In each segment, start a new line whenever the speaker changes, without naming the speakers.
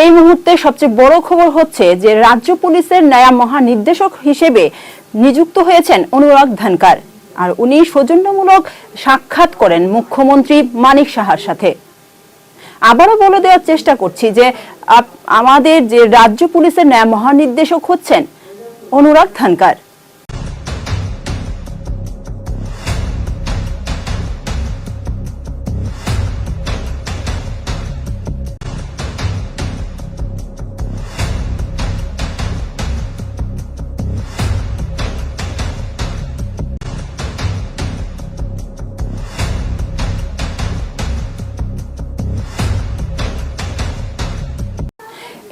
এই মুহূর্তে সবচেয়ে বড় খবর হচ্ছে যে রাজ্য পুলিশের নয়া মহানির্দেশক হিসেবে নিযুক্ত হয়েছেন অনুরাগ ধানকার। আর উনি সৌজন্যমূলক সাক্ষাৎ করেন মুখ্যমন্ত্রী মানিক সাহার সাথে। আবারও বলে দেওয়ার চেষ্টা করছি যে আমাদের যে রাজ্য পুলিশের নয়া মহানির্দেশক হচ্ছেন অনুরাগ ধানকার।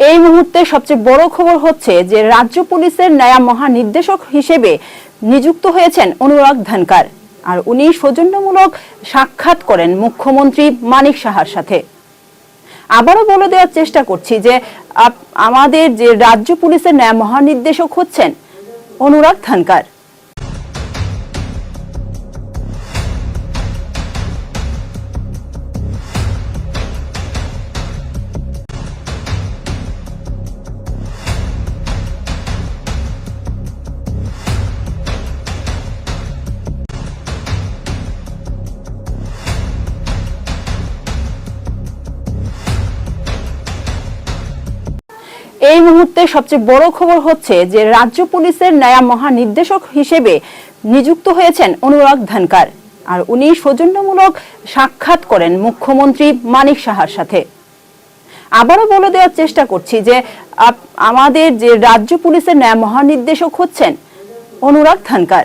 এই মুহূর্তে সবচেয়ে বড় খবর হচ্ছে যে রাজ্য পুলিশের নয়া মহানির্দেশক হিসেবে নিযুক্ত হয়েছেন অনুরাগ ধানকার। আর উনি সৌজন্যমূলক সাক্ষাৎ করেন মুখ্যমন্ত্রী মানিক সাহার সাথে। আবারও বলে দেওয়ার চেষ্টা করছি যে আমাদের যে রাজ্য পুলিশের নয়া মহানির্দেশক হচ্ছেন অনুরাগ ধানকার। এই মুহূর্তে সবচেয়ে বড় খবর হচ্ছে যে রাজ্য পুলিশের নয়া মহানির্দেশক হিসেবে নিযুক্ত হয়েছেন অনুরাগ ধানকার। আর উনি সৌজন্যমূলক সাক্ষাৎ করেন মুখ্যমন্ত্রী মানিক সাহার সাথে। আবারও বলে দেওয়ার চেষ্টা করছি যে আমাদের যে রাজ্য পুলিশের নয়া মহানির্দেশক হচ্ছেন অনুরাগ ধানকার।